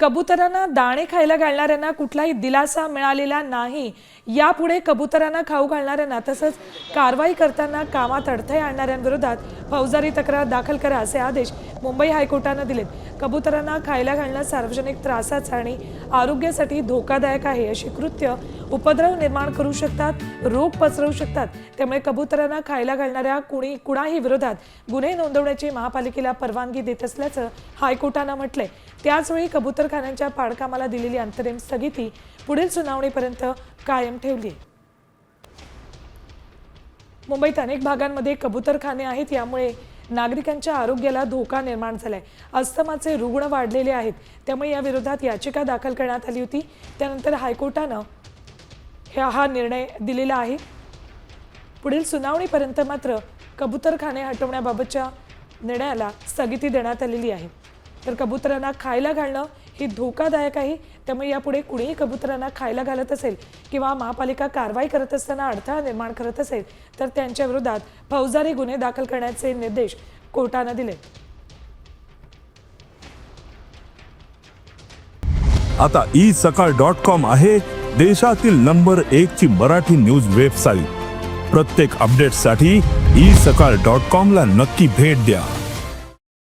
कबुतरांना दाणे खायला घालणाऱ्यांना कुठलाही दिलासा मिळालेला नाही. यापुढे कबुतरांना खाऊ घालणाऱ्यांना तसंच कारवाई करताना कामात अडथळे आणणाऱ्यांविरोधात फौजदारी तक्रार दाखल करा असे आदेश मुंबई हायकोर्टानं दिलेत. कबुतरांना खायला घालणं सार्वजनिक त्रासाचं आणि आरोग्यासाठी धोकादायक आहे अशी कृत्य उपद्रव निर्माण करू शकतात रोग पसरवू शकतात. त्यामुळे कबुतरांना खायला घालणाऱ्या कुणी कुणाही विरोधात गुन्हे नोंदवण्याची महापालिकेला परवानगी देत असल्याचं हायकोर्टानं म्हटलंय. त्याचवेळी कबुतरखान्यांच्या पाडकामाला दिलेली अंतरिम स्थगिती पुढील सुनावणीपर्यंत कायम ठेवली मुंबईत अनेक भागांमध्ये कबूतरखाने आहेत यामुळे नागरिकांच्या आरोग्याला धोका निर्माण झालाय. अस्थमाचे रुग्ण वाढलेले आहेत. त्यामुळे या विरोधात याचिका दाखल करण्यात आली होती. त्यानंतर हायकोर्टानं हा निर्णय दिलेला आहे. पुढील सुनावणीपर्यंत मात्र कबूतरखाने हटवण्याबाबतच्या निर्णयाला स्थगिती देण्यात आलेली आहे. तर कबुतरांना खायला घालणं ही धोकादायक आहे त्यामुळे यापुढे कुणीही कबुतरांना खायला घालत असेल किंवा महापालिका कारवाई करत असताना अडथळा निर्माण करत असेल तर त्यांच्या विरोधात फौजदारी गुन्हे दाखल करण्याचे निर्देश कोर्टानं दिले. आता ई सकाळ डॉट कॉम आहे देशातील नंबर एक ची मराठी न्यूज वेबसाईट. प्रत्येक अपडेटसाठी ई सकाळ डॉट कॉम ला नक्की भेट द्या.